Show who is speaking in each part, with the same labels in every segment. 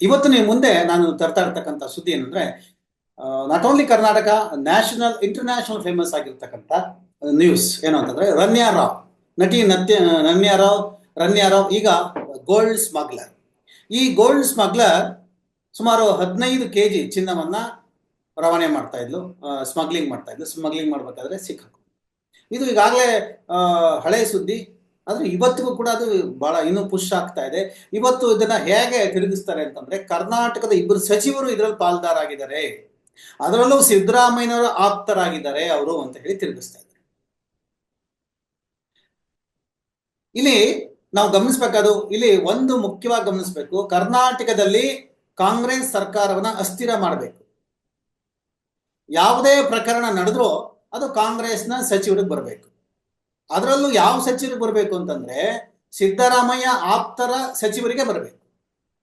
Speaker 1: ಇವತ್ತು ಮುಂದೆ ನಾನು ತರ್ತಾ ಇರ್ತಕ್ಕಂಥ ಸುದ್ದಿ ಏನಂದ್ರೆ not only Karnataka national international famous ಆಗಿರ್ತಕ್ಕಂಥ ನ್ಯೂಸ್ ಏನು ಅಂತಂದ್ರೆ ರನ್ಯಾ ರಾವ್, ನಟಿ ನತ್ಯ ರನ್ಯಾ ರಾವ್ ರನ್ಯಾ ರಾವ್, ಈಗ ಗೋಲ್ಡ್ ಸ್ಮಗ್ಲರ್ ಈ ಗೋಲ್ಡ್ ಸ್ಮಗ್ಲರ್ ಸುಮಾರು ಹದಿನೈದು ಕೆ ಜಿ ಚಿನ್ನವನ್ನ ರವಾನೆ ಮಾಡ್ತಾ ಇದ್ಲು ಸ್ಮಗ್ಲಿಂಗ್ ಮಾಡ್ತಾ ಇದ್ಲು ಸ್ಮಗ್ಲಿಂಗ್ ಮಾಡ್ಬೇಕಾದ್ರೆ ಸಿಕ್ಕ ಇದು ಈಗಾಗಲೇ ಹಳೆ ಸುದ್ದಿ. ಆದ್ರೆ ಇವತ್ತಿಗೂ ಕೂಡ ಅದು ಬಹಳ ಇನ್ನೂ ಪುಷ್ ಆಗ್ತಾ ಇದೆ. ಇವತ್ತು ಇದನ್ನ ಹೇಗೆ ತಿರುಗಿಸ್ತಾರೆ ಅಂತಂದ್ರೆ ಕರ್ನಾಟಕದ ಇಬ್ಬರು ಸಚಿವರು ಇದರಲ್ಲಿ ಪಾಲ್ದಾರಾಗಿದ್ದಾರೆ. ಅದರಲ್ಲೂ ಸಿದ್ದರಾಮಯ್ಯನವರ ಆಪ್ತರಾಗಿದ್ದಾರೆ ಅವರು ಅಂತ ಹೇಳಿ ತಿರುಗಿಸ್ತಾ ಇದ್ದಾರೆ. ಇಲ್ಲಿ ನಾವು ಗಮನಿಸ್ಬೇಕಾದ್ರು ಇಲ್ಲಿ ಒಂದು ಮುಖ್ಯವಾಗಿ ಗಮನಿಸಬೇಕು, ಕರ್ನಾಟಕದಲ್ಲಿ ಕಾಂಗ್ರೆಸ್ ಸರ್ಕಾರವನ್ನ ಅಸ್ಥಿರ ಮಾಡಬೇಕು. ಯಾವುದೇ ಪ್ರಕರಣ ನಡೆದ್ರೂ ಅದು ಕಾಂಗ್ರೆಸ್ನ ಸಚಿವರಿಗೆ ಬರಬೇಕು. ಅದರಲ್ಲೂ ಯಾವ ಸಚಿವರಿಗೆ ಬರಬೇಕು ಅಂತಂದ್ರೆ ಸಿದ್ದರಾಮಯ್ಯ ಆಪ್ತರ ಸಚಿವರಿಗೆ ಬರಬೇಕು.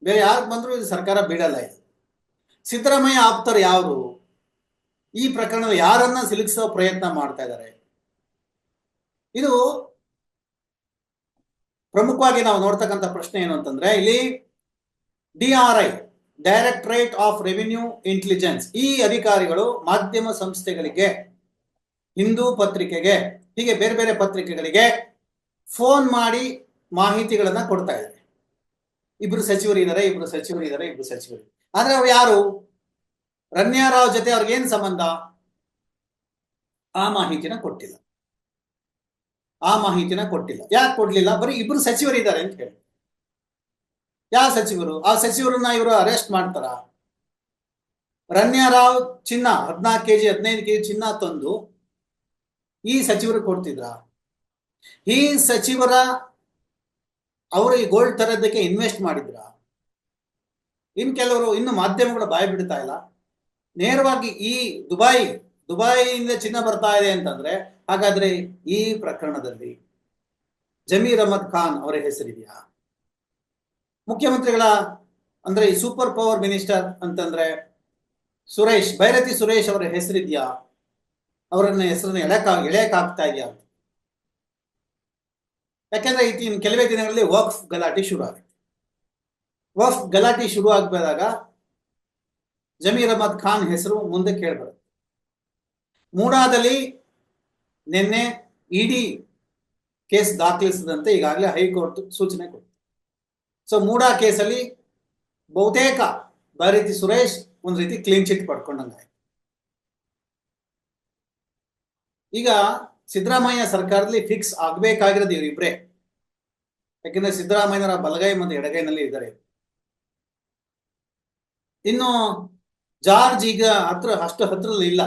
Speaker 1: ಬೇರೆ ಯಾರು ಬಂದರೂ ಇದು ಸರ್ಕಾರ ಬಿಡಲ್ಲ ಇದು. ಸಿದ್ದರಾಮಯ್ಯ ಆಪ್ತರು ಯಾರು ಈ ಪ್ರಕರಣ ಯಾರನ್ನ ಸಿಲುಕಿಸೋ ಪ್ರಯತ್ನ ಮಾಡ್ತಾ ಇದ್ದಾರೆ ಇದು ಪ್ರಮುಖವಾಗಿ ನಾವು ನೋಡ್ತಕ್ಕಂಥ ಪ್ರಶ್ನೆ ಏನು ಅಂತಂದ್ರೆ ಇಲ್ಲಿ D R I directorate of revenue intelligence ಈ ಅಧಿಕಾರಿಗಳು ಮಾಧ್ಯಮ ಸಂಸ್ಥೆಗಳಿಗೆ, ಹಿಂದೂ ಪತ್ರಿಕೆಗೆ ಹೀಗೆ ಬೇರೆ ಬೇರೆ ಪತ್ರಿಕೆಗಳಿಗೆ ಫೋನ್ ಮಾಡಿ ಮಾಹಿತಿಗಳನ್ನ ಕೊಡ್ತಾ ಇದ್ದಾರೆ. ಇಬ್ರು ಸಚಿವರು ಇದ್ದಾರೆ, ಇಬ್ರು ಸಚಿವರು ಇದ್ದಾರೆ, ಇಬ್ರು ಸಚಿವರು ಆದ್ರೆ ಅವ್ರು ಯಾರು? ರನ್ಯಾರಾವ್ ಜೊತೆ ಅವ್ರಿಗೆ ಏನ್ ಸಂಬಂಧ? ಆ ಮಾಹಿತಿನ ಕೊಟ್ಟಿಲ್ಲ. ಆ ಮಾಹಿತಿನ ಕೊಟ್ಟಿಲ್ಲ. ಯಾಕೆ ಕೊಡ್ಲಿಲ್ಲ? ಬರೀ ಇಬ್ರು ಸಚಿವರು ಇದ್ದಾರೆ ಅಂತ ಹೇಳಿ. ಯಾವ ಸಚಿವರು? ಆ ಸಚಿವರನ್ನ ಇವರು ಅರೆಸ್ಟ್ ಮಾಡ್ತಾರ? ರನ್ಯಾರಾವ್ ಚಿನ್ನ, ಹದಿನಾಲ್ಕು ಕೆಜಿ, ಹದಿನೈದು ಕೆಜಿ ಚಿನ್ನ ತಂದು ಈ ಸಚಿವರು ಕೊಡ್ತಿದ್ರ? ಈ ಸಚಿವರ ಅವರು ಈ ಗೋಲ್ಡ್ ತರೋದಕ್ಕೆ ಇನ್ವೆಸ್ಟ್ ಮಾಡಿದ್ರ? ಇನ್ ಕೆಲವರು, ಇನ್ನು ಮಾಧ್ಯಮಗಳು ಬಾಯಿ ಬಿಡ್ತಾ ಇಲ್ಲ. ನೇರವಾಗಿ ಈ ದುಬೈ ದುಬೈಯಿಂದ ಚಿನ್ನ ಬರ್ತಾ ಇದೆ ಅಂತಂದ್ರೆ, ಹಾಗಾದ್ರೆ ಈ ಪ್ರಕರಣದಲ್ಲಿ ಜಮೀರ್ ಅಹಮದ್ ಖಾನ್ ಅವರ ಹೆಸರಿದೆಯಾ? ಮುಖ್ಯಮಂತ್ರಿಗಳ, ಅಂದ್ರೆ ಸೂಪರ್ ಪವರ್ ಮಿನಿಸ್ಟರ್ ಅಂತಂದ್ರೆ ಸುರೇಶ್, ಭೈರತಿ ಸುರೇಶ್ ಅವರ ಹೆಸರಿದೆಯಾ? ಅವರನ್ನ ಹೆಸರನ್ನ ಎಳೆಕ ಎಳೆಯಕ್ಕಾಗ್ತಾ ಇದೆಯಾ ಅಂತ. ಯಾಕೆಂದ್ರೆ ಇನ್ನು ಕೆಲವೇ ದಿನಗಳಲ್ಲಿ ವಕ್ಫ್ ಗಲಾಟೆ ಶುರು ಆಗುತ್ತೆ ವಕ್ಫ್ ಗಲಾಟೆ ಶುರು ಆಗ್ಬೇದಾಗ ಜಮೀರ್ ಅಹಮದ್ ಖಾನ್ ಹೆಸರು ಮುಂದೆ ಕೇಳ್ಬಾರ್ದು ಮೂಡಾದಲ್ಲಿ ನಿನ್ನೆ ಇಡಿ ಕೇಸ್ ದಾಖಲಿಸದಂತೆ ಈಗಾಗಲೇ ಹೈಕೋರ್ಟ್ ಸೂಚನೆ ಕೊಟ್ಟಿದೆ ಸೊ ಮೂಡಾ ಕೇಸಲ್ಲಿ ಬಹುತೇಕ ಬರೀತಿ ಸುರೇಶ್ ಒಂದು ರೀತಿ ಕ್ಲೀನ್ ಚಿಟ್ ಪಡ್ಕೊಂಡಂಗಾಯ್ತು. ಈಗ ಸಿದ್ದರಾಮಯ್ಯ ಸರ್ಕಾರದಲ್ಲಿ ಫಿಕ್ಸ್ ಆಗ್ಬೇಕಾಗಿರೋದು ಇವರಿಬ್ರೆ. ಯಾಕೆಂದ್ರೆ ಸಿದ್ದರಾಮಯ್ಯನವರ ಬಲಗೈ ಮತ್ತು ಎಡಗೈನಲ್ಲಿ ಇದ್ದಾರೆ. ಇನ್ನು ಜಾರ್ಜ್ ಈಗ ಹತ್ರ, ಅಷ್ಟು ಹತ್ರದಲ್ಲಿ ಇಲ್ಲ.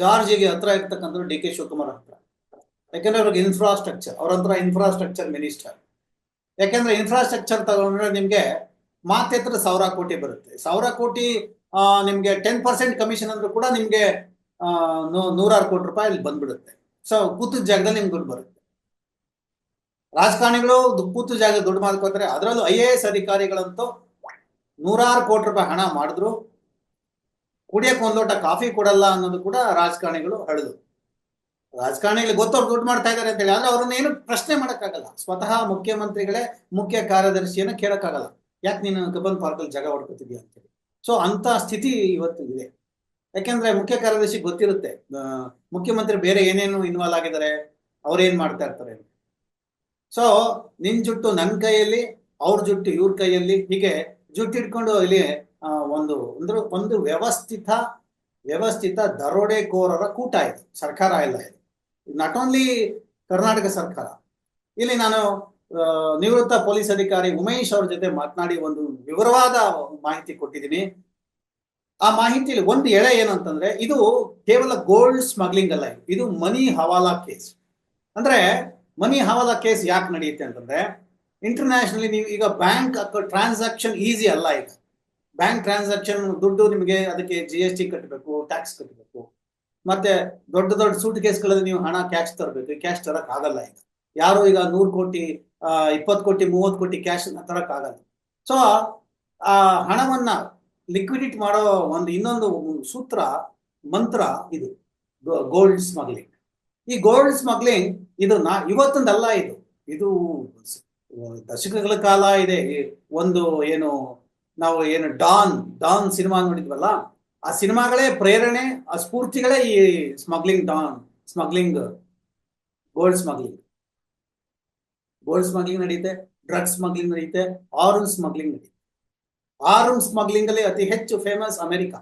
Speaker 1: ಜಾರ್ಜ್ ಈಗ ಹತ್ರ ಇರ್ತಕ್ಕಂಥ ಡಿ ಕೆ ಶಿವಕುಮಾರ್ ಹತ್ರ. ಯಾಕೆಂದ್ರೆ ಅವ್ರಿಗೆ ಇನ್ಫ್ರಾಸ್ಟ್ರಕ್ಚರ್ ಅವ್ರ ಹತ್ರ ಇನ್ಫ್ರಾಸ್ಟ್ರಕ್ಚರ್ ಮಿನಿಸ್ಟರ್ ಯಾಕೆಂದ್ರೆ ಇನ್ಫ್ರಾಸ್ಟ್ರಕ್ಚರ್ ತಗೊಂಡ್ರೆ ನಿಮ್ಗೆ ಮಾತೆತ್ರ ಸಾವಿರ ಕೋಟಿ ಬರುತ್ತೆ. ಸಾವಿರ ಕೋಟಿ ನಿಮ್ಗೆ ಟೆನ್ ಪರ್ಸೆಂಟ್ ಕಮಿಷನ್ ಅಂದ್ರೂ ಕೂಡ ನಿಮ್ಗೆ ನೂರಾರು ಕೋಟಿ ರೂಪಾಯಿ ಇಲ್ಲಿ ಬಂದ್ಬಿಡುತ್ತೆ. ಸೊ ಕೂತು ಜಾಗದಲ್ಲಿ ನಿಮ್ಗೆ ದುಡ್ಡು ಬರುತ್ತೆ. ರಾಜಕಾರಣಿಗಳು ಕೂತು ಜಾಗ ದುಡ್ಡು ಮಾಡ್ಕೋತಾರೆ ಅದರಲ್ಲೂ ಐ ಎ ಎಸ್ ಅಧಿಕಾರಿಗಳಂತೂ ನೂರಾರು ಕೋಟಿ ರೂಪಾಯಿ ಹಣ ಮಾಡಿದ್ರು. ಕುಡಿಯಕ್ಕೆ ಒಂದ್ ಲೋಟ ಕಾಫಿ ಕೊಡಲ್ಲ ಅನ್ನೋದು ಕೂಡ ರಾಜಕಾರಣಿಗಳು ಹಳೆದು ರಾಜಕಾರಣಿಗಳಿಗೆ ಗೊತ್ತವ್ರು ದುಡ್ಡು ಮಾಡ್ತಾ ಇದಾರೆ ಅಂತ ಹೇಳಿ ಆದ್ರೆ ಅವ್ರನ್ನ ಏನು ಪ್ರಶ್ನೆ ಮಾಡಕ್ಕಾಗಲ್ಲ. ಸ್ವತಃ ಮುಖ್ಯಮಂತ್ರಿಗಳೇ ಮುಖ್ಯ ಕಾರ್ಯದರ್ಶಿಯನ್ನ ಕೇಳಕ್ಕಾಗಲ್ಲ. ಯಾಕೆ ನೀನು ಕಬ್ಬನ್ ಪಾರ್ಕಲ್ಲಿ ಜಾಗ ಹೊಡ್ಕೋತಿದ್ಯಾ ಅಂತೇಳಿ. ಸೊ ಅಂತ ಸ್ಥಿತಿ ಇವತ್ತು ಇದೆ ಯಾಕೆಂದ್ರೆ ಮುಖ್ಯ ಕಾರ್ಯದರ್ಶಿ ಗೊತ್ತಿರುತ್ತೆ. ಮುಖ್ಯಮಂತ್ರಿ ಬೇರೆ ಏನೇನು ಇನ್ವಾಲ್ವ್ ಆಗಿದ್ದಾರೆ ಅವ್ರೇನ್ ಮಾಡ್ತಾ ಇರ್ತಾರೆ ಸೊ ನಿನ್ ಜುಟ್ಟು ನನ್ ಕೈಯಲ್ಲಿ, ಅವ್ರ ಜುಟ್ಟು ಇವ್ರ ಕೈಯಲ್ಲಿ, ಹೀಗೆ ಜುಟ್ಟಿಟ್ಕೊಂಡು ಇಲ್ಲಿ ಒಂದು, ಅಂದ್ರೆ ಒಂದು ವ್ಯವಸ್ಥಿತ ವ್ಯವಸ್ಥಿತ ದರೋಡೆಕೋರರ ಕೂಟ ಇದು, ಸರ್ಕಾರ ಇಲ್ಲ ಇದು. ನಾಟ್ ಓನ್ಲಿ ಕರ್ನಾಟಕ ಸರ್ಕಾರ. ಇಲ್ಲಿ ನಾನು ನಿವೃತ್ತ ಪೊಲೀಸ್ ಅಧಿಕಾರಿ ಉಮೇಶ್ ಅವ್ರ ಜೊತೆ ಮಾತನಾಡಿ ಒಂದು ವಿವರವಾದ ಮಾಹಿತಿ ಕೊಟ್ಟಿದ್ದೀನಿ. ಆ ಮಾಹಿತಿಯಲ್ಲಿ ಒಂದು ಎಳೆ ಏನಂತಂದ್ರೆ, ಇದು ಕೇವಲ ಗೋಲ್ಡ್ ಸ್ಮಗ್ಲಿಂಗ್ ಅಲ್ಲ ಇದು. Money hawala case. ಅಂದ್ರೆ ಮನಿ ಹವಾಲಾ ಕೇಸ್ ಯಾಕೆ ನಡೆಯುತ್ತೆ ಅಂತಂದ್ರೆ ಇಂಟರ್ನ್ಯಾಷನಲಿ ನೀವು ಈಗ ಬ್ಯಾಂಕ್ ಟ್ರಾನ್ಸಾಕ್ಷನ್ ಈಸಿ ಅಲ್ಲ ಈಗ. ಬ್ಯಾಂಕ್ ಟ್ರಾನ್ಸಾಕ್ಷನ್ ದುಡ್ಡು ನಿಮಗೆ ಅದಕ್ಕೆ ಜಿ ಎಸ್ ಟಿ ಕಟ್ಟಬೇಕು ಟ್ಯಾಕ್ಸ್ ಕಟ್ಟಬೇಕು ಮತ್ತೆ ದೊಡ್ಡ ದೊಡ್ಡ ಸೂಟ್ ಕೇಸ್ಗಳಲ್ಲಿ ನೀವು ಹಣ ಕ್ಯಾಶ್ ತರಬೇಕು. ಕ್ಯಾಶ್ ತರಕ್ ಆಗಲ್ಲ ಈಗ. ಯಾರು ಈಗ ನೂರು ಕೋಟಿ ಇಪ್ಪತ್ತು ಕೋಟಿ, ಮೂವತ್ತು ಕೋಟಿ ಕ್ಯಾಶ್ ತರಕ್ ಆಗಲ್ಲ. ಸೊ ಆ ಹಣವನ್ನ ಲಿಕ್ವಿಡಿಟ್ ಮಾಡೋ ಒಂದು ಇನ್ನೊಂದು ಸೂತ್ರ, ಮಂತ್ರ ಇದು ಗೋಲ್ಡ್ ಸ್ಮಗ್ಲಿಂಗ್ ಈ ಗೋಲ್ಡ್ ಸ್ಮಗ್ಲಿಂಗ್ ಇದು ನಾ, ಇವತ್ತೊಂದಲ್ಲ ಇದು. ಇದು ದಶಕಗಳ ಕಾಲ ಇದೆ. ಒಂದು ಏನು, ನಾವು ಏನು ಡಾನ್ ಡಾನ್ ಸಿನಿಮಾ ನೋಡಿದ್ವಲ್ಲ, ಆ ಸಿನಿಮಾಗಳೇ ಪ್ರೇರಣೆ, ಆ ಸ್ಫೂರ್ತಿಗಳೇ ಈ smuggling don smuggling gold smuggling gold smuggling ನಡೆಯುತ್ತೆ ಡ್ರಗ್ಸ್ ಸ್ಮಗ್ಲಿಂಗ್ ನಡೆಯುತ್ತೆ ಆರ್ಲ್ ಸ್ಮಗ್ಲಿಂಗ್ ನಡೆಯುತ್ತೆ ಆರ್ಮ್ ಸ್ಮಗ್ಲಿಂಗ್ ಅಲ್ಲಿ ಅತಿ ಹೆಚ್ಚು ಫೇಮಸ್ ಅಮೆರಿಕ.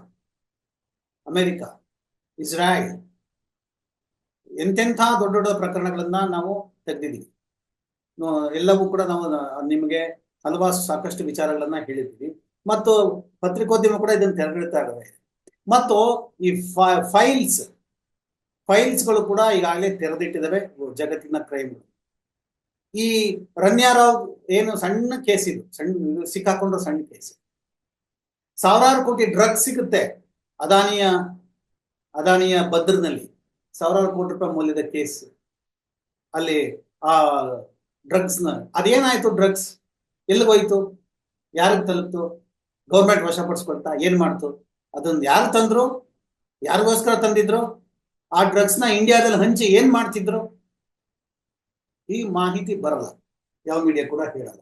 Speaker 1: ಅಮೆರಿಕ, ಇಸ್ರಾಯಲ್. ಎಂತೆಂಥ ದೊಡ್ಡ ದೊಡ್ಡ ಪ್ರಕರಣಗಳನ್ನ ನಾವು ತೆಗೆದಿದ್ದೀವಿ. ಎಲ್ಲವೂ ಕೂಡ ನಾವು ನಿಮಗೆ ಹಲವಾರು ಸಾಕಷ್ಟು ವಿಚಾರಗಳನ್ನ ಹೇಳಿದ್ದೀವಿ. ಮತ್ತು ಪತ್ರಿಕೋದ್ಯಮ ಕೂಡ ಇದನ್ನು ತೆರೆದಿಡ್ತಾ ಇದೆ ಮತ್ತು ಈ ಫೈಲ್ಸ್, ಫೈಲ್ಸ್ಗಳು ಕೂಡ ಈಗಾಗಲೇ ತೆರೆದಿಟ್ಟಿದ್ದಾವೆ ಜಗತ್ತಿನ ಕ್ರೈಮ್ಗಳು. ಈ ರನ್ಯಾರಾವ್ ಏನು ಸಣ್ಣ ಕೇಸ್ ಇದು, ಸಣ್ಣ, ಸಿಕ್ಕಾಕೊಂಡ್ರೆ ಸಣ್ಣ ಕೇಸ್. ಸಾವಿರಾರು ಕೋಟಿ ಡ್ರಗ್ಸ್ ಸಿಗುತ್ತೆ. ಅದಾನಿಯ ಅದಾನಿಯ ಭದ್ರನಲ್ಲಿ ಸಾವಿರಾರು ಕೋಟಿ ರೂಪಾಯಿ ಮೌಲ್ಯದ ಕೇಸ್ ಅಲ್ಲಿ ಆ ಡ್ರಗ್ಸ್ನ ಅದೇನಾಯ್ತು ಡ್ರಗ್ಸ್ ಎಲ್ಲಿಗೋಯ್ತು ಯಾರಿಗೆ ತಲುಪ್ತು? ಗೌರ್ಮೆಂಟ್ ವಶಪಡಿಸ್ಕೊಳ್ತಾ ಏನ್ ಮಾಡ್ತು? ಅದನ್ನ ಯಾರು ತಂದ್ರು? ಯಾರಿಗೋಸ್ಕರ ತಂದಿದ್ರು? ಆ ಡ್ರಗ್ಸ್ನ ಇಂಡಿಯಾದಲ್ಲಿ ಹಂಚಿ ಏನ್ ಮಾಡ್ತಿದ್ರು? ಈ ಮಾಹಿತಿ ಬರಲ್ಲ. ಯಾವ ಮೀಡಿಯಾ ಕೂಡ ಹೇಳಲ್ಲ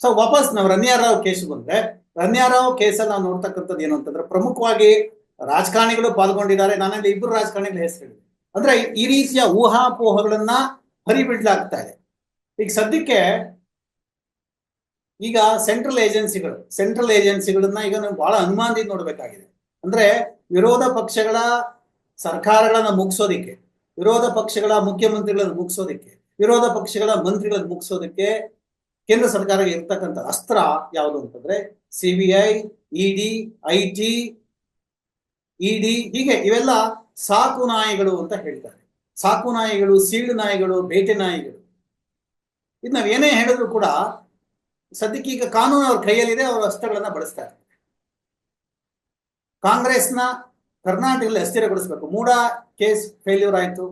Speaker 1: ಸೊ ವಾಪಸ್ ನಾವು ರನ್ಯಾರಾವ್ ಕೇಸ್ ಬಂದ್ರೆ ರನ್ಯಾರಾವ್ ಕೇಸಲ್ಲಿ ನಾವು ನೋಡ್ತಕ್ಕಂಥದ್ದು ಏನು ಅಂತಂದ್ರೆ ಪ್ರಮುಖವಾಗಿ ರಾಜಕಾರಣಿಗಳು ಪಾಲ್ಗೊಂಡಿದ್ದಾರೆ. ನಾನಲ್ಲಿ ಇಬ್ಬರು ರಾಜಕಾರಣಿಗಳ ಹೆಸರು ಅಂದ್ರೆ ಈ ರೀತಿಯ ಊಹಾಪೋಹಗಳನ್ನ ಹರಿಬಿಡ್ಲಾಗ್ತಾ ಇದೆ. ಈಗ ಸದ್ಯಕ್ಕೆ ಈಗ ಸೆಂಟ್ರಲ್ ಏಜೆನ್ಸಿಗಳು, ಸೆಂಟ್ರಲ್ ಏಜೆನ್ಸಿಗಳನ್ನ ಈಗ ನಾವು ಬಹಳ ಅನುಮಾನದಿಂದ ನೋಡ್ಬೇಕಾಗಿದೆ. ಅಂದ್ರೆ ವಿರೋಧ ಪಕ್ಷಗಳ ಸರ್ಕಾರಗಳನ್ನ ಮುಗಿಸೋದಿಕ್ಕೆ, ವಿರೋಧ ಪಕ್ಷಗಳ ಮುಖ್ಯಮಂತ್ರಿಗಳನ್ನ ಮುಗಿಸೋದಿಕ್ಕೆ, ವಿರೋಧ ಪಕ್ಷಗಳ ಮಂತ್ರಿಗಳನ್ನ ಮುಗಿಸೋದಕ್ಕೆ ಕೇಂದ್ರ ಸರ್ಕಾರ ಇರ್ತಕ್ಕಂಥ ಅಸ್ತ್ರ ಯಾವುದು ಅಂತಂದ್ರೆ CBI ED I T ED ಹೀಗೆ ಇವೆಲ್ಲ ಸಾಕು ನಾಯಿಗಳು ಅಂತ ಹೇಳ್ತಾರೆ. ಸಾಕು ನಾಯಿಗಳು, ಸೀಳು ನಾಯಿಗಳು, ಬೇಟೆ ನಾಯಿಗಳು. ಇದು ನಾವ್ ಏನೇ ಹೇಳಿದ್ರು ಕೂಡ ಸದ್ಯಕ್ಕೆ ಈಗ ಕಾನೂನು ಅವ್ರ ಕೈಯಲ್ಲಿದೆ, ಅವ್ರ ಅಸ್ತ್ರಗಳನ್ನ ಬಳಸ್ತಾರೆ ಕಾಂಗ್ರೆಸ್ನ ಕರ್ನಾಟಕದಲ್ಲಿ ಅಸ್ಥಿರಗೊಳಿಸಬೇಕು. ಮೂಡ ಕೇಸ್ ಫೇಲ್ಯೂರ್ ಆಯ್ತು.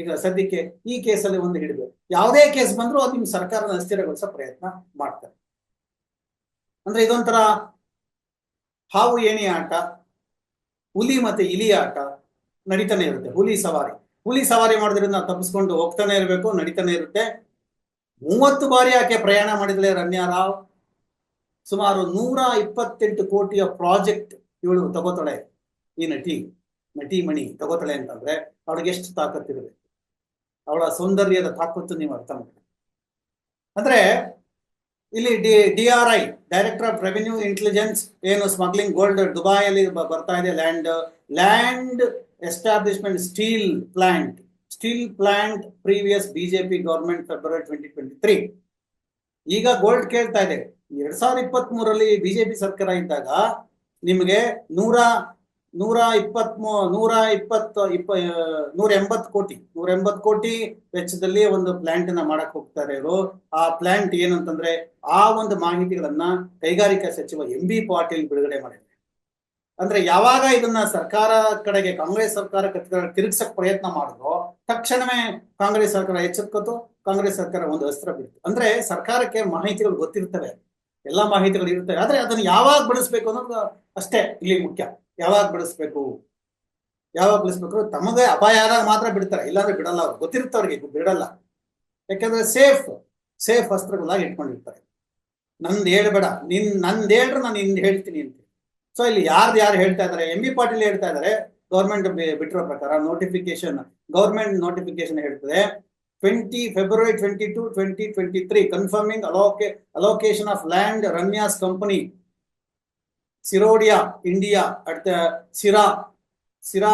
Speaker 1: ಈಗ ಸದ್ಯಕ್ಕೆ ಈ ಕೇಸಲ್ಲಿ ಒಂದು ಹಿಡಿದು ಯಾವುದೇ ಕೇಸ್ ಬಂದ್ರು ಅದು ನಿಮ್ ಸರ್ಕಾರದ ಅಸ್ಥಿರಗೊಳಿಸೋ ಪ್ರಯತ್ನ ಮಾಡ್ತಾರೆ. ಅಂದ್ರೆ ಇದೊಂಥರ ಹಾವು ಏಣಿ ಆಟ, ಹುಲಿ ಮತ್ತೆ ಇಲಿ ಆಟ ನಡೀತಾನೆ ಇರುತ್ತೆ. ಹುಲಿ ಸವಾರಿ. ಹುಲಿ ಸವಾರಿ ಮಾಡೋದ್ರಿಂದ ತಪ್ಪಿಸ್ಕೊಂಡು ಹೋಗ್ತಾನೆ ಇರಬೇಕು, ನಡೀತಾನೆ ಇರುತ್ತೆ. ಮೂವತ್ತು ಬಾರಿ ಆಕೆ ಪ್ರಯಾಣ ಮಾಡಿದ್ಲೆ ರಮ್ಯಾ ರಾವ್. ಸುಮಾರು ನೂರ ಇಪ್ಪತ್ತೆಂಟು ಕೋಟಿಯ ಪ್ರಾಜೆಕ್ಟ್ ಇವಳು ತಗೋತಾಳೆ. ಈ ನಟಿ ನಟಿ ಮಣಿ ತಗೋತಾಳೆ ಅಂತಂದ್ರೆ ಅವಳಿಗೆ ಎಷ್ಟು ತಾಕತ್ತಿರಬೇಕು ಅವಳ ಸೌಂದರ್ಯದ ತಾಕತ್ತು ನೀವು ಅರ್ಥ ಮಾಡಿ ಅಂದ್ರೆ ಇಲ್ಲಿ D D R I director of revenue intelligence ಏನು ಸ್ಮಗ್ಲಿಂಗ್ ಗೋಲ್ಡ್ ದುಬಾಯಲ್ಲಿ ಬರ್ತಾ ಇದೆ land land establishment steel plant steel plant previous BJP government February twenty twenty three ಈಗ ಗೋಲ್ಡ್ ಕೇಳ್ತಾ ಇದೆ. ಎರಡ್ ಸಾವಿರದ ಇಪ್ಪತ್ತ್ ಮೂರಲ್ಲಿ ಬಿಜೆಪಿ ಸರ್ಕಾರ ಇದ್ದಾಗ ನಿಮಗೆ ನೂರ ನೂರ ಇಪ್ಪತ್ತ್ ನೂರ ಇಪ್ಪತ್ತು, ಇಪ್ಪ ನೂರ ಎಂಬತ್ತು ಕೋಟಿ, ನೂರ ಎಂಬತ್ತು ಕೋಟಿ ವೆಚ್ಚದಲ್ಲಿ ಒಂದು ಪ್ಲಾಂಟ್ನ ಮಾಡಕ್ ಹೋಗ್ತಾರೆ ಇವರು. ಆ ಪ್ಲಾಂಟ್ ಏನಂತಂದ್ರೆ ಆ ಒಂದು ಮಾಹಿತಿಗಳನ್ನ ಕೈಗಾರಿಕಾ ಸಚಿವ ಎಂ ಬಿ ಪಾಟೀಲ್ ಬಿಡುಗಡೆ ಮಾಡಿದ್ದಾರೆ. ಅಂದ್ರೆ ಯಾವಾಗ ಇದನ್ನ ಸರ್ಕಾರ ಕಡೆಗೆ ಕಾಂಗ್ರೆಸ್ ಸರ್ಕಾರ ತಿರುಗಿಸಕ್ ಪ್ರಯತ್ನ ಮಾಡಿದ್ರು ತಕ್ಷಣವೇ ಕಾಂಗ್ರೆಸ್ ಸರ್ಕಾರ ಎಚ್ಚೆತ್ಕೋತು ಕಾಂಗ್ರೆಸ್ ಸರ್ಕಾರ ಒಂದು ಅಸ್ತ್ರ ಬಿಡ್ತು. ಅಂದ್ರೆ ಸರ್ಕಾರಕ್ಕೆ ಮಾಹಿತಿಗಳು ಗೊತ್ತಿರ್ತವೆ. ಎಲ್ಲಾ ಮಾಹಿತಿಗಳು ಇರ್ತವೆ. ಆದ್ರೆ ಅದನ್ನ ಯಾವಾಗ ಬಳಸ್ಬೇಕು ಅನ್ನೋದು ಅಷ್ಟೇ ಇಲ್ಲಿ ಮುಖ್ಯ. ಯಾವಾಗ ಬಿಡಿಸ್ಬೇಕು? ಯಾವಾಗ ಬಿಡಿಸ್ಬೇಕು? ತಮಗೆ ಅಪಾಯ ಆದಾಗ ಮಾತ್ರ ಬಿಡ್ತಾರೆ. ಇಲ್ಲಾಂದ್ರೆ ಬಿಡಲ್ಲ ಅವ್ರು. ಗೊತ್ತಿರುತ್ತೆ ಅವ್ರಿಗೆ ಬಿಡಲ್ಲ. ಯಾಕಂದ್ರೆ ಸೇಫ್ ಸೇಫ್ ಅಸ್ತ್ರಗಳಾಗಿ ಇಟ್ಕೊಂಡಿರ್ತಾರೆ. ನಂದು ಹೇಳ್ಬೇಡ. ನಿನ್, ನಂದು ಹೇಳ್ರೆ ನಾನು ನಿಂದು ಹೇಳ್ತೀನಿ ಅಂತ. ಸೊ ಇಲ್ಲಿ ಯಾರ್ದು ಯಾರು ಹೇಳ್ತಾ ಇದಾರೆ ಎಂ ಬಿ ಪಾಟೀಲ್ ಹೇಳ್ತಾ ಇದಾರೆ ಗೌರ್ಮೆಂಟ್ ಬಿಟ್ಟಿರೋ ಪ್ರಕಾರ ನೋಟಿಫಿಕೇಶನ್ ಗೌರ್ಮೆಂಟ್ ನೋಟಿಫಿಕೇಶನ್ ಹೇಳ್ತದೆ. Twenty February twenty two twenty twenty three confirming ಅಲೋಕೆ allocation of land Ramya's company Sirodia India at the Sira Sira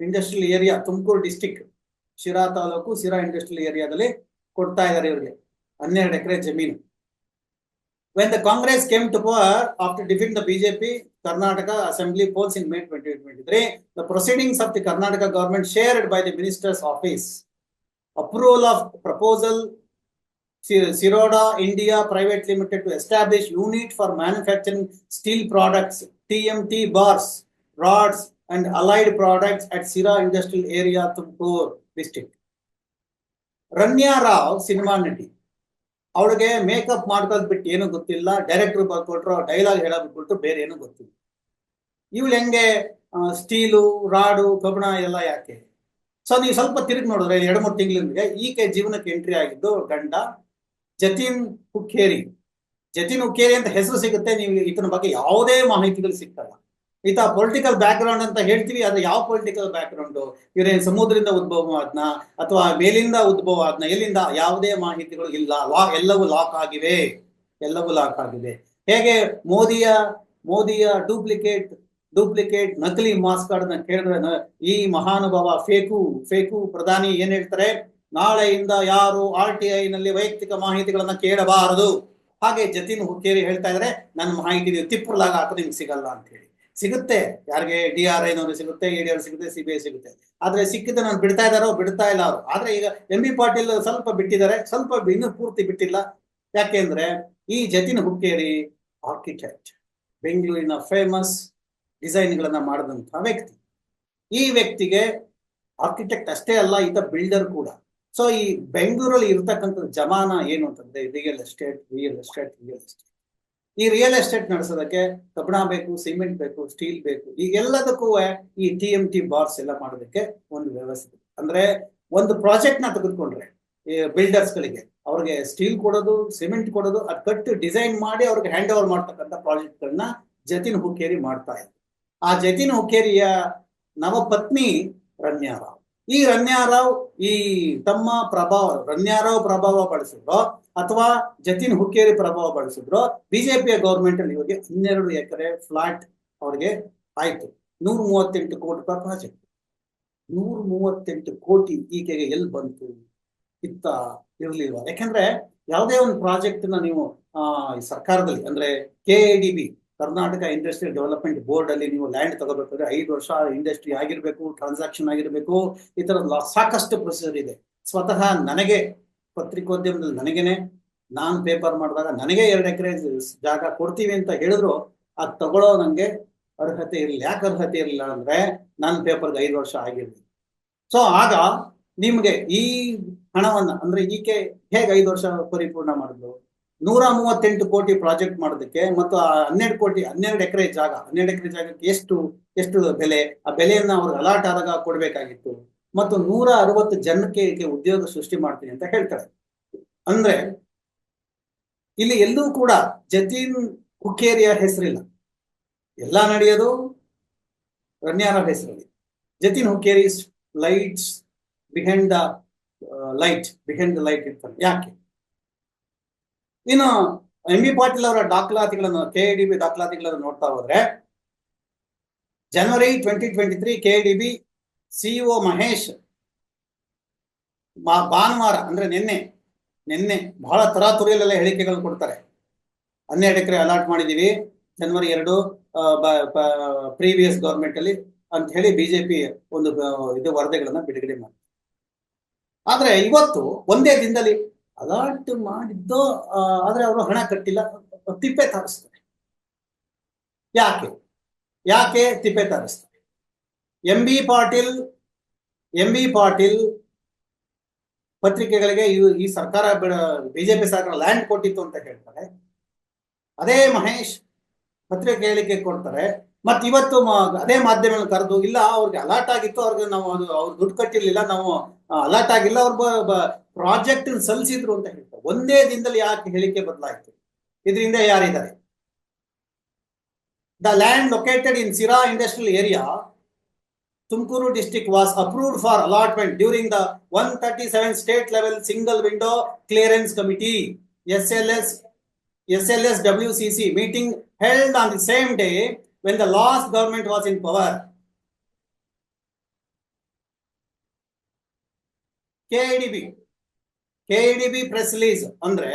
Speaker 1: industrial area Tumakuru district Shira taluk Sira industrial ಏರಿಯಾದಲ್ಲಿ ಕೊಡ್ತಾ ಇದ್ದಾರೆ ಇವರಿಗೆ. ಹನ್ನೆರಡು ಎಕರೆ ಜಮೀನು. When Congress Congress to to power after defeating the BJP Karnataka Assembly polls in May 2023, the the proceedings of the Karnataka government shared by the minister's office approval of Sir- Siroda India private limited to establish unit for manufacturing steel products T M T bars rods and allied products at Sira industrial area Tumakur district Ranya Rao cinema ನಟಿ ಅವಳಿಗೆ makeup ಮಾಡ್ಕೊಂಡ್ ಬಿಟ್ಟು ಏನೂ ಗೊತ್ತಿಲ್ಲ. Director ಬರ್ಕೊಟ್ರು dialogue ಹೇಳಬಿಟ್ಬಿಟ್ಟು ಬೇರೆ ಏನೂ ಗೊತ್ತಿಲ್ಲ. ಇವಳು ಹೆಂಗೆ ಸ್ಟೀಲು ರಾಡು ಕಬಣ ಎಲ್ಲ ಯಾಕೆ? ಸೊ ನೀವು ಸ್ವಲ್ಪ ತಿರುಗಿ ನೋಡಿದ್ರೆ ಎರಡು ಮೂರು ತಿಂಗಳಿಗೆ ಈಕೆ ಜೀವನಕ್ಕೆ ಎಂಟ್ರಿ ಆಗಿದ್ದು ಗಂಡ. ಜತಿನ್ ಹುಕ್ಕೇರಿ ಜತಿನ್ ಹುಕ್ಕೇರಿ ಅಂತ ಹೆಸರು ಸಿಗುತ್ತೆ, ನೀವು ಈತನ ಬಗ್ಗೆ ಯಾವುದೇ ಮಾಹಿತಿಗಳು ಸಿಗ್ತಲ್ಲ ಈತ ಪೊಲಿಟಿಕಲ್ ಬ್ಯಾಕ್ ಗ್ರೌಂಡ್ ಅಂತ ಹೇಳ್ತೀವಿ, ಆದ್ರೆ ಯಾವ ಪೊಲಿಟಿಕಲ್ ಬ್ಯಾಕ್ ಗ್ರೌಂಡ್ ಇವ್ರೇನ್ ಸಮುದ್ರದಿಂದ ಉದ್ಭವ ಆದ್ನ, ಅಥವಾ ಮೇಲಿಂದ ಉದ್ಭವ ಆದ್ನ, ಎಲ್ಲಿಂದ? ಯಾವುದೇ ಮಾಹಿತಿಗಳು ಇಲ್ಲ. ಲಾ, ಎಲ್ಲವೂ ಲಾಕ್ ಆಗಿವೆ. ಎಲ್ಲವೂ ಲಾಕ್ ಆಗಿದೆ ಹೇಗೆ ಮೋದಿಯ ಮೋದಿಯ ಡೂಪ್ಲಿಕೇಟ್ ಡೂಪ್ಲಿಕೇಟ್ ನಕಲಿ ಮಾಸ್ ಕಾರ್ಡ್ ಕೇಳಿದ್ರೆ ಈ ಮಹಾನುಭಾವ ಫೇಕು ಫೇಕು ಪ್ರಧಾನಿ ಏನ್ ಹೇಳ್ತಾರೆ? ನಾಳೆಯಿಂದ ಯಾರು ಆರ್ ಟಿ ಐ ನಲ್ಲಿ ವೈಯಕ್ತಿಕ ಮಾಹಿತಿಗಳನ್ನ ಕೇಳಬಾರದು. ಹಾಗೆ ಜತಿನ್ ಹುಕ್ಕೇರಿ ಹೇಳ್ತಾ ಇದ್ರೆ, ನನ್ನ ಮಾಹಿತಿ ನೀವು ತಿಪ್ಪುರ್ಲಾಗ ಹಾಕೋದು ನಿಮ್ಗೆ ಸಿಗಲ್ಲ ಅಂತ ಹೇಳಿ. ಸಿಗುತ್ತೆ. ಯಾರಿಗೆ? ಡಿ ಆರ್ ಐನವರು ಸಿಗುತ್ತೆ, ಎ ಡಿ ಆರ್ ಸಿಗುತ್ತೆ, ಸಿ ಬಿ ಐ ಸಿಗುತ್ತೆ. ಆದ್ರೆ ಸಿಕ್ಕಿದ್ರೆ ನಾನು ಬಿಡ್ತಾ ಇದಾರೋ ಬಿಡ್ತಾ ಇಲ್ಲ ಅವರು. ಆದ್ರೆ ಈಗ ಎಂ ಬಿ ಪಾಟೀಲ್ ಸ್ವಲ್ಪ ಬಿಟ್ಟಿದ್ದಾರೆ, ಸ್ವಲ್ಪ ಇನ್ನೂ ಪೂರ್ತಿ ಬಿಟ್ಟಿಲ್ಲ. ಯಾಕೆಂದ್ರೆ ಈ ಜತಿನ್ ಹುಕ್ಕೇರಿ ಆರ್ಕಿಟೆಕ್ಟ್ ಬೆಂಗಳೂರಿನ ಫೇಮಸ್ ಡಿಸೈನ್ಗಳನ್ನ ಮಾಡಿದಂತಹ ವ್ಯಕ್ತಿ. ಈ ವ್ಯಕ್ತಿಗೆ ಆರ್ಕಿಟೆಕ್ಟ್ ಅಷ್ಟೇ ಅಲ್ಲ, ಈತ ಬಿಲ್ಡರ್ ಕೂಡ. ಸೊ ಈ ಬೆಂಗಳೂರಲ್ಲಿ ಇರ್ತಕ್ಕಂಥ ಜಮಾನ ಏನು ಅಂತಂದ್ರೆ real estate real estate real estate ಈ ರಿಯಲ್ ಎಸ್ಟೇಟ್ ನಡೆಸೋದಕ್ಕೆ ಕಬ್ಬಣ ಬೇಕು ಸಿಮೆಂಟ್ ಬೇಕು ಸ್ಟೀಲ್ ಬೇಕು, ಈ ಎಲ್ಲದಕ್ಕೂ ಈ ಟಿ ಎಂ ಟಿ ಬಾರ್ಸ್ ಎಲ್ಲ ಮಾಡೋದಕ್ಕೆ ಒಂದು ವ್ಯವಸ್ಥೆ. ಅಂದ್ರೆ ಒಂದು ಪ್ರಾಜೆಕ್ಟ್ನ ತೆಗೆದುಕೊಂಡ್ರೆ ಬಿಲ್ಡರ್ಸ್ ಗಳಿಗೆ, ಅವ್ರಿಗೆ ಸ್ಟೀಲ್ ಕೊಡೋದು ಸಿಮೆಂಟ್ ಕೊಡೋದು, ಅದ್ ಕಟ್ಟು ಡಿಸೈನ್ ಮಾಡಿ ಅವ್ರಿಗೆ ಹ್ಯಾಂಡ್ ಓವರ್ ಮಾಡ್ತಕ್ಕಂಥ ಪ್ರಾಜೆಕ್ಟ್ ಗಳನ್ನ ಜತಿನ್ ಹುಕ್ಕೇರಿ ಮಾಡ್ತಾ ಇದ್ರು. ಆ ಜತಿನ್ ಹುಕ್ಕೇರಿಯ ನವಪತ್ನಿ ರಮ್ಯಾರಾವ್. ಈ ರನ್ಯಾರಾವ್, ಈ ತಮ್ಮ ಪ್ರಭಾವ, ರನ್ಯಾರಾವ್ ಪ್ರಭಾವ ಬಳಸಿದ್ರು ಅಥವಾ ಜತಿನ್ ಹುಕ್ಕೇರಿ ಪ್ರಭಾವ ಬಳಸಿದ್ರು ಬಿಜೆಪಿಯ ಗೌರ್ಮೆಂಟ್ ಅಲ್ಲಿ ಇವರಿಗೆ ಹನ್ನೆರಡು ಎಕರೆ ಫ್ಲಾಟ್ ಅವ್ರಿಗೆ ಆಯ್ತು. ನೂರ ಮೂವತ್ತೆಂಟು ಕೋಟಿ ರೂಪಾಯಿ ಪ್ರಾಜೆಕ್ಟ್. ನೂರ ಮೂವತ್ತೆಂಟು ಕೋಟಿ ಈಕೆಗೆ ಎಲ್ಲಿ ಬಂತು ಇತ್ತ ಇರ್ಲಿಲ್ಲ ಯಾಕಂದ್ರೆ ಯಾವುದೇ ಒಂದು ಪ್ರಾಜೆಕ್ಟ್ನ ನೀವು ಸರ್ಕಾರದಲ್ಲಿ, ಅಂದ್ರೆ K D B Karnataka industrial development board ಅಲ್ಲಿ ನೀವು ಲ್ಯಾಂಡ್ ತಗೋಬೇಕಾದ್ರೆ ಐದು ವರ್ಷ ಇಂಡಸ್ಟ್ರಿ ಆಗಿರ್ಬೇಕು ಟ್ರಾನ್ಸಾಕ್ಷನ್ ಆಗಿರ್ಬೇಕು, ಈ ತರ ಸಾಕಷ್ಟು ಪ್ರೊಸೀಜರ್ ಇದೆ. ಸ್ವತಃ ನನಗೆ ಪತ್ರಿಕೋದ್ಯಮದಲ್ಲಿ ನನಗೇನೆ, ನಾನ್ ಪೇಪರ್ ಮಾಡಿದಾಗ ನನಗೆ ಎರಡು ಎಕರೆ ಜಾಗ ಕೊಡ್ತೀವಿ ಅಂತ ಹೇಳಿದ್ರು, ಅದು ತಗೊಳ್ಳೋ ನಂಗೆ ಅರ್ಹತೆ ಇರಲಿಲ್ಲ ಯಾಕೆ ಅರ್ಹತೆ ಇರಲಿಲ್ಲ ಅಂದ್ರೆ ನನ್ನ ಪೇಪರ್ಗೆ ಐದು ವರ್ಷ ಆಗಿರ್ಲಿ. ಸೊ ಆಗ ನಿಮ್ಗೆ ಈ ಹಣವನ್ನ ಅಂದ್ರೆ ಈಕೆ ಹೇಗೆ ಐದು ವರ್ಷ ಪರಿಪೂರ್ಣ ಮಾಡಿದ್ರು ನೂರ ಮೂವತ್ತೆಂಟು ಕೋಟಿ ಪ್ರಾಜೆಕ್ಟ್ ಮಾಡೋದಕ್ಕೆ ಮತ್ತು ಆ ಹನ್ನೆರಡು ಕೋಟಿ, ಹನ್ನೆರಡು ಎಕರೆ ಜಾಗ, ಹನ್ನೆರಡು ಎಕರೆ ಜಾಗಕ್ಕೆ ಎಷ್ಟು ಎಷ್ಟು ಬೆಲೆ? ಆ ಬೆಲೆಯನ್ನ ಅವ್ರಿಗೆ ಅಲಾಟ್ ಆದಾಗ ಕೊಡಬೇಕಾಗಿತ್ತು. ಮತ್ತು ನೂರ ಅರವತ್ತು ಜನಕ್ಕೆ ಉದ್ಯೋಗ ಸೃಷ್ಟಿ ಮಾಡ್ತೀನಿ ಅಂತ ಹೇಳ್ತಾರೆ. ಅಂದ್ರೆ, ಇಲ್ಲಿ ಎಲ್ಲೂ ಕೂಡ ಜತೀನ್ ಹುಕ್ಕೇರಿಯ ಹೆಸರಿಲ್ಲ. ಎಲ್ಲ ನಡೆಯೋದು ರಣ್ಯಾರ ಹೆಸರಲ್ಲಿ. Jatin Hukkeri lights behind the light behind the light ಇರ್ತಾರೆ ಯಾಕೆ? ಇನ್ನು ಎಂ ಬಿ ಪಾಟೀಲ್ ಅವರ ದಾಖಲಾತಿಗಳನ್ನು ಕೆ ಡಿ ಬಿ ದಾಖಲಾತಿಗಳನ್ನು ನೋಡ್ತಾ ಹೋದ್ರೆ January twenty twenty three K D B CEO Mahesh ಭಾನುವಾರ, ಅಂದ್ರೆ ನಿನ್ನೆ ನಿನ್ನೆ ಬಹಳ ತರಾತುರಿಯಲ್ಲೆಲ್ಲ ಹೇಳಿಕೆಗಳನ್ನು ಕೊಡ್ತಾರೆ. ಹನ್ನೆರಡು ಎಕರೆ ಅಲಾಟ್ ಮಾಡಿದೀವಿ ಜನವರಿ ಎರಡು ಪ್ರೀವಿಯಸ್ ಗವರ್ಮೆಂಟ್ ಅಲ್ಲಿ ಅಂತ ಹೇಳಿ ಬಿಜೆಪಿ ಒಂದು, ಇದು ವರದಿಗಳನ್ನ ಬಿಡುಗಡೆ ಮಾಡಿ ಆದ್ರೆ ಇವತ್ತು ಒಂದೇ ದಿನದಲ್ಲಿ ಅಲಾಟ್ ಮಾಡಿದ್ದು ಆದ್ರೆ ಅವರು ಹಣ ಕಟ್ಟಿಲ್ಲ, ತಿಪ್ಪೆ ತಾರಿಸ್ತಾರೆ. ಯಾಕೆ? ಯಾಕೆ ತಿಪ್ಪೆ ತಾರಿಸ್ತಾರೆ? M B Patil M B Patil ಪತ್ರಿಕೆಗಳಿಗೆ ಈ ಸರ್ಕಾರ ಬಿಜೆಪಿ ಸರ್ಕಾರ ಲ್ಯಾಂಡ್ ಕೊಟ್ಟಿತ್ತು ಅಂತ ಹೇಳ್ತಾರೆ. ಅದೇ ಮಹೇಶ್ ಪತ್ರಿಕೆ ಹೇಳಿಕೆ ಕೊಡ್ತಾರೆ. ಮತ್ ಇವತ್ತು ಅದೇ ಮಾಧ್ಯಮಗಳನ್ನ ಕರೆದು, ಇಲ್ಲ, ಅವ್ರಿಗೆ ಅಲರ್ಟ್ ಆಗಿತ್ತು, ಅವ್ರಿಗೆ ನಾವು ಅದು, ಅವ್ರು ದುಡ್ಡು ಕಟ್ಟಿರ್ಲಿಲ್ಲ, ನಾವು ಅಲರ್ಟ್ ಆಗಿಲ್ಲ, ಅವ್ರ ಪ್ರಾಜೆಕ್ಟ್ ಸಲ್ಲಿಸಿದ್ರು ಅಂತ ಹೇಳ್ತಾರೆ. ಒಂದೇ ದಿನದಲ್ಲಿ ಯಾಕೆ ಹೇಳಿಕೆ ಬದಲಾಯಿತು? ಇದರಿಂದ ಯಾರಿದ್ದಾರೆ? The land located in Sira industrial area Tumakuru district was approved for allotment during the one thirty seven state level single window clearance committee S L S S L S W C C meeting held on the same day when the last government was in power K D B power. D B press release ಅಂದ್ರೆ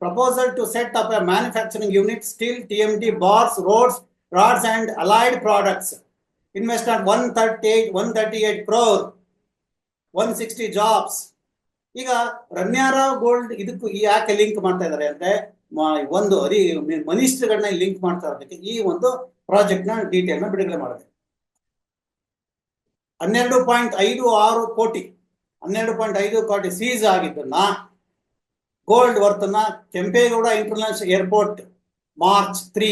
Speaker 1: proposal to set up a manufacturing unit, steel TMT bars, roads one thirty allied one thirty 138 138 one 160 jobs ಈಗ Ramya Rao gold ಇದಕ್ಕೂ ಈ ಯಾಕೆ link ಮಾಡ್ತಾ ಇದ್ದಾರೆ ಅಂದ್ರೆ ಒಂದು ಅರಿ ಮನಿಷ್ಠಗಳನ್ನ link ಮಾಡ್ತಾ ಇರೋದಕ್ಕೆ ಈ ಒಂದು ಪ್ರಾಜೆಕ್ಟ್ನ ಡೀಟೇಲ್ನ ಬಿಡುಗಡೆ ಮಾಡಿದೆ. ಹನ್ನೆರಡು ಪಾಯಿಂಟ್ ಐದು ಆರು ಕೋಟಿ. ಹನ್ನೆರಡು ಪಾಯಿಂಟ್ ಐದು ಕೋಟಿ ಸೀಸ್ ಆಗಿದ್ದನ್ನ gold ವರ್ತನ Kempegowda international airport March three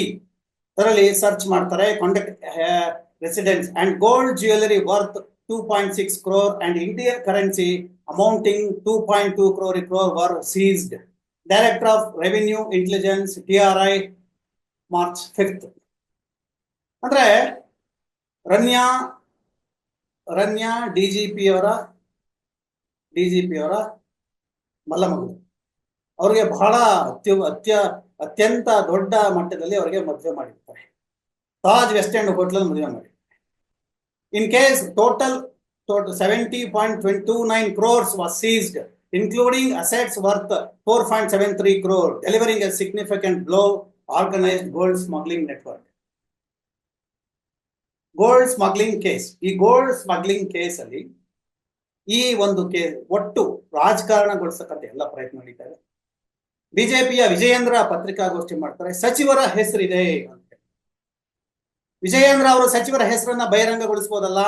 Speaker 1: ಅದರಲ್ಲಿ ಸರ್ಚ್ ಮಾಡ್ತಾರೆ contact residence and gold jewellery worth two point six crore and Indian currency amounting two point two crore crore were seized director of revenue intelligence T R I March fifth ಅಂದ್ರೆ Ranya Ranya D G P ಅವರ D G P ಅವರ ಮಲ್ಲಮಗಳು ಅವರಿಗೆ ಬಹಳ ಅತ್ಯು, ಅತ್ಯ, ಅತ್ಯಂತ ದೊಡ್ಡ ಮಟ್ಟದಲ್ಲಿ ಅವರಿಗೆ ಮದುವೆ ಮಾಡಿರ್ತಾರೆ. ತಾಜ್ ವೆಸ್ಟ್ ಎಂಡ್ ಹೋಟ್ಲಲ್ಲಿ ಮದುವೆ ಮಾಡಿ in case total seventy point twenty two nine crores was seized including assets worth four point seven three crore delivering a significant blow organised gold smuggling network gold smuggling case ಈ gold smuggling case ಅಲ್ಲಿ ಈ ಒಂದು K, ಒಟ್ಟು ರಾಜಕಾರಣಗೊಳಿಸತಕ್ಕಂಥ ಎಲ್ಲ ಪ್ರಯತ್ನ ನಡೀತಾ ಇದೆ ಬಿಜೆಪಿಯ ವಿಜಯೇಂದ್ರ ಪತ್ರಿಕಾಗೋಷ್ಠಿ ಮಾಡ್ತಾರೆ, ಸಚಿವರ ಹೆಸರಿದೆ ಅಂತ ವಿಜಯೇಂದ್ರ ಅವರು ಸಚಿವರ ಹೆಸರನ್ನ ಬಹಿರಂಗಗೊಳಿಸಬಹುದಲ್ಲ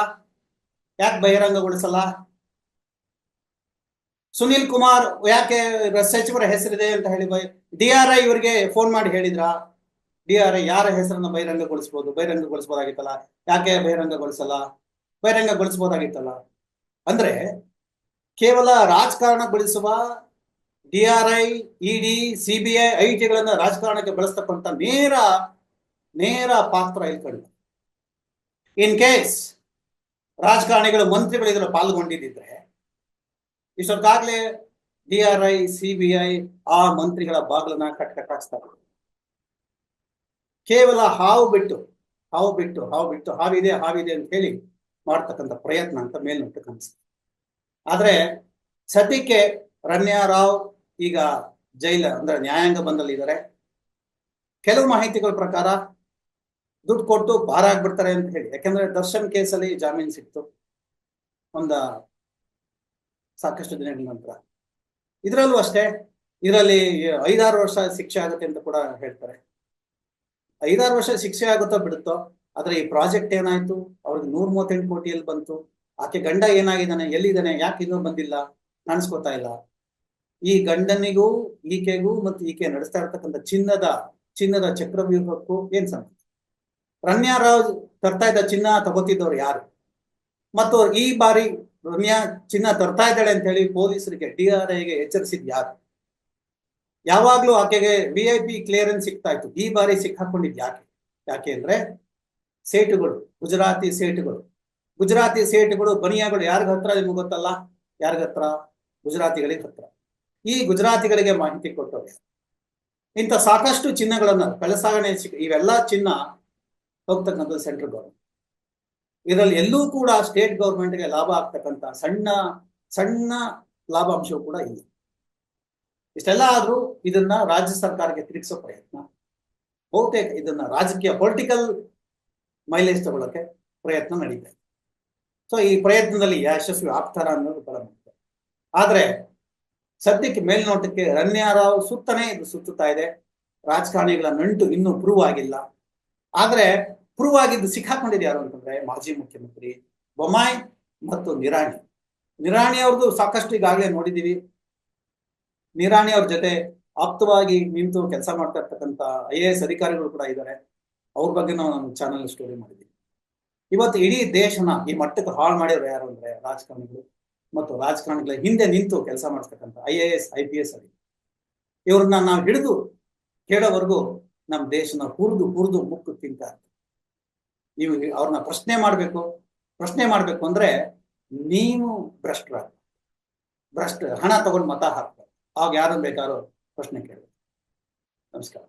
Speaker 1: ಯಾಕೆ ಬಹಿರಂಗಗೊಳಿಸಲ್ಲ? ಸುನಿಲ್ ಕುಮಾರ್ ಯಾಕೆ ಸಚಿವರ ಹೆಸರಿದೆ ಅಂತ ಹೇಳಿ ಡಿ ಆರ್ ಐ ಇವರಿಗೆ ಫೋನ್ ಮಾಡಿ ಹೇಳಿದ್ರ? ಡಿ ಆರ್ ಐ ಯಾರ ಹೆಸರನ್ನ ಬಹಿರಂಗಗೊಳಿಸಬಹುದು ಬಹಿರಂಗಗೊಳಿಸಬಹುದಾಗಿತ್ತಲ್ಲ ಯಾಕೆ ಬಹಿರಂಗಗೊಳಿಸಲ್ಲ? ಬಹಿರಂಗಗೊಳಿಸಬಹುದಾಗಿತ್ತಲ್ಲ ಅಂದ್ರೆ ಕೇವಲ ರಾಜಕಾರಣ ಬಳಸುವ D R I ED CBI I ಟಿಗಳನ್ನ ರಾಜಕಾರಣಕ್ಕೆ ಬಳಸ್ತಕ್ಕಂಥ ನೇರ ನೇರ ಪಾತ್ರ ಇಲ್ಕೊಂಡಿದೆ ಇನ್ ಕೇಸ್ ರಾಜಕಾರಣಿಗಳು, ಮಂತ್ರಿಗಳು ಇದರ ಪಾಲ್ಗೊಂಡಿದ್ದಿದ್ರೆ, ಇಷ್ಟೊತ್ತಾಗ್ಲೇ ಡಿ ಆರ್ ಐ ಸಿಬಿಐ ಆ ಮಂತ್ರಿಗಳ ಬಾಗಿಲನ್ನ ಕಟ್ ಕಟ್ಟಾಕ್ಸ್ತಾರೆ ಕೇವಲ ಹಾವು ಬಿಟ್ಟು ಹಾವು ಬಿಟ್ಟು ಹಾವು ಬಿಟ್ಟು, ಹಾವಿದೆ ಹಾವಿದೆ ಅಂತ ಹೇಳಿ ಮಾಡ್ತಕ್ಕಂಥ ಪ್ರಯತ್ನ ಅಂತ ಮೇಲ್ನೋಟಕ್ಕೆ ಅನಿಸ್ತದೆ ಆದ್ರೆ ಸದ್ಯಕ್ಕೆ ರಣ್ಯಾ ರಾವ್ ಈಗ ಜೈಲ ಅಂದ್ರೆ ನ್ಯಾಯಾಂಗ ಬಂದಲ್ಲಿದ್ದಾರೆ ಕೆಲವು ಮಾಹಿತಿಗಳ ಪ್ರಕಾರ ದುಡ್ಡು ಕೊಟ್ಟು ಭಾರ ಆಗ್ಬಿಡ್ತಾರೆ ಅಂತ ಹೇಳಿ. ಯಾಕಂದ್ರೆ ದರ್ಶನ್ ಕೇಸಲ್ಲಿ ಜಾಮೀನು ಸಿಕ್ತು. ಒಂದ ಸಾಕಷ್ಟು ದಿನಗಳ ನಂತರ. ಇದರಲ್ಲೂ ಅಷ್ಟೇ, ಇದರಲ್ಲಿ ಐದಾರು ವರ್ಷ ಶಿಕ್ಷೆ ಆಗುತ್ತೆ ಅಂತ ಕೂಡ ಹೇಳ್ತಾರೆ. ಐದಾರು ವರ್ಷ ಶಿಕ್ಷೆ ಆಗುತ್ತೋ ಬಿಡುತ್ತೋ? ಆದ್ರೆ ಈ ಪ್ರಾಜೆಕ್ಟ್ ಏನಾಯ್ತು? ಅವ್ರಿಗೆ ನೂರ ಮೂವತ್ತೆಂಟು ಕೋಟಿಯಲ್ಲಿ ಬಂತು. ಆಕೆ ಗಂಡ ಏನಾಗಿದ್ದಾನೆ? ಎಲ್ಲಿದ್ದಾನೆ? ಯಾಕೆ ಇನ್ನೂ ಬಂದಿಲ್ಲ? ಕಾಣಿಸ್ಕೊತಾ ಇಲ್ಲ. ಈ ಗಂಡನಿಗೂ, ಈಕೆಗೂ ಮತ್ತು ಈಕೆ ನಡೆಸ್ತಾ ಇರ್ತಕ್ಕಂಥ ಚಿನ್ನದ ಚಿನ್ನದ ಚಕ್ರವ್ಯೂಹಕ್ಕೂ ಏನ್ ಸಂಬಂಧ? ರಮ್ಯಾ ರಾವ್ ತರ್ತಾ ಇದ್ದ ಚಿನ್ನ ತಗೋತಿದ್ದವ್ರು ಯಾರು? ಮತ್ತು ಈ ಬಾರಿ ರಮ್ಯಾ ಚಿನ್ನ ತರ್ತಾ ಇದ್ದಾಳೆ ಅಂತ ಹೇಳಿ ಪೊಲೀಸರಿಗೆ ಡಿ ಆರ್ ಐಗೆ ಎಚ್ಚರಿಸಿದ್ ಯಾರು? ಯಾವಾಗ್ಲೂ ಆಕೆಗೆ ವಿ ಐ ಪಿ ಕ್ಲಿಯರೆನ್ಸ್ ಸಿಗ್ತಾ ಇತ್ತು. ಈ ಬಾರಿ ಸಿಕ್ಕಾಕೊಂಡಿದ್ ಯಾಕೆ? ಯಾಕೆ ಅಂದ್ರೆ ಸೇಟುಗಳು, ಗುಜರಾತಿ ಸೇಟುಗಳು. ಗುಜರಾತಿ ಸೇಟುಗಳು, ಬನಿಯಾಗಳು ಯಾರಿಗ ಹತ್ರ ನಿಮ್ಗೆ ಗೊತ್ತಲ್ಲ? ಯಾರಿಗ ಹತ್ರ? ಗುಜರಾತಿಗಳಿಗೆ ಹತ್ರ. ಈ ಗುಜರಾತಿಗಳಿಗೆ ಮಾಹಿತಿ ಕೊಟ್ಟವ್ರು ಇಂಥ ಸಾಕಷ್ಟು ಚಿನ್ನಗಳನ್ನ ಕಳಸಾಗಣೆ ಇವೆಲ್ಲ ಚಿನ್ನ ಹೋಗ್ತಕ್ಕಂಥದ್ದು ಸೆಂಟ್ರಲ್ ಗೌರ್ಮೆಂಟ್ ಇದರಲ್ಲಿ ಎಲ್ಲೂ ಕೂಡ ಸ್ಟೇಟ್ ಗೌರ್ಮೆಂಟ್ಗೆ ಲಾಭ ಆಗ್ತಕ್ಕಂಥ ಸಣ್ಣ ಸಣ್ಣ ಲಾಭಾಂಶವು ಕೂಡ ಇಲ್ಲ. ಇಷ್ಟೆಲ್ಲ ಆದ್ರೂ ಇದನ್ನ ರಾಜ್ಯ ಸರ್ಕಾರಕ್ಕೆ ತಿರುಗಿಸೋ ಪ್ರಯತ್ನ. ಬಹುತೇಕ ಇದನ್ನ ರಾಜಕೀಯ ಪೊಲಿಟಿಕಲ್ ಮೈಲೇಜ್ ತಗೊಳ್ಳೋಕೆ ಪ್ರಯತ್ನ ನಡೀತಾ ಇದೆ. ಸೊ ಈ ಪ್ರಯತ್ನದಲ್ಲಿ ಯಶಸ್ವಿ ಆಗ್ತಾರ ಅನ್ನೋದು ಬಹಳ ಮುಖ್ಯ. ಆದ್ರೆ, ಸದ್ಯಕ್ಕೆ ಮೇಲ್ನೋಟಕ್ಕೆ ರನ್ಯಾರಾವ್ ಸುತ್ತನೇ ಇದು ಸುತ್ತುತ್ತಾ ಇದೆ. ರಾಜಕಾರಣಿಗಳ ನಂಟು ಇನ್ನೂ ಪ್ರೂವ್ ಆಗಿಲ್ಲ. ಆದ್ರೆ ಪ್ರೂವ್ ಆಗಿದ್ದು ಸಿಕ್ಕಾಕೊಂಡಿದ್ದು ಯಾರು ಅಂತಂದ್ರೆ ಮಾಜಿ ಮುಖ್ಯಮಂತ್ರಿ ಬೊಮ್ಮಾಯಿ ಮತ್ತು ನಿರಾಣಿ. ನಿರಾಣಿ ಅವ್ರದ್ದು ಸಾಕಷ್ಟು ಈಗಾಗಲೇ ನೋಡಿದೀವಿ. ನಿರಾಣಿ ಅವ್ರ ಜೊತೆ ಆಪ್ತವಾಗಿ ನಿಂತು ಕೆಲಸ ಮಾಡ್ತಾ ಇರ್ತಕ್ಕಂಥ ಐ ಎ ಎಸ್ ಅಧಿಕಾರಿಗಳು ಕೂಡ ಇದ್ದಾರೆ. ಅವ್ರ ಬಗ್ಗೆ ನಾವು ನಮ್ಮ ಚಾನಲ್ ಸ್ಟೋರಿ ಮಾಡಿದ್ದೀವಿ ಇವತ್ತು ಇಡೀ ದೇಶನ ಈ ಮಟ್ಟಕ್ಕೆ ಹಾಳು ಮಾಡಿದ್ರು ಯಾರು ಅಂದ್ರೆ ರಾಜಕಾರಣಿಗಳು ಮತ್ತು ರಾಜಕಾರಣಿಗಳ ಹಿಂದೆ ನಿಂತು ಕೆಲಸ ಮಾಡ್ತಕ್ಕಂಥ I A S I P S ಅಲ್ಲಿ. ಇವ್ರನ್ನ ನಾವು ಹಿಡಿದು ಕೇಳೋವರೆಗೂ ನಮ್ಮ ದೇಶನ ಹುರಿದು ಹುರಿದು ಮುಕ್ಕು ತಿಂತ ನೀವು ಅವ್ರನ್ನ ಪ್ರಶ್ನೆ ಮಾಡಬೇಕು. ಪ್ರಶ್ನೆ ಮಾಡಬೇಕು ಅಂದ್ರೆ ನೀವು ಭ್ರಷ್ಟರ ಭ್ರಷ್ಟ, ಹಣ ತಗೊಂಡು ಮತ ಹಾಕ್ತಾರೆ ಆಗ ಯಾರನ್ನು ಬೇಕಾದ್ರೂ ಪ್ರಶ್ನೆ ಕೇಳಬೇಕು. ನಮಸ್ಕಾರ.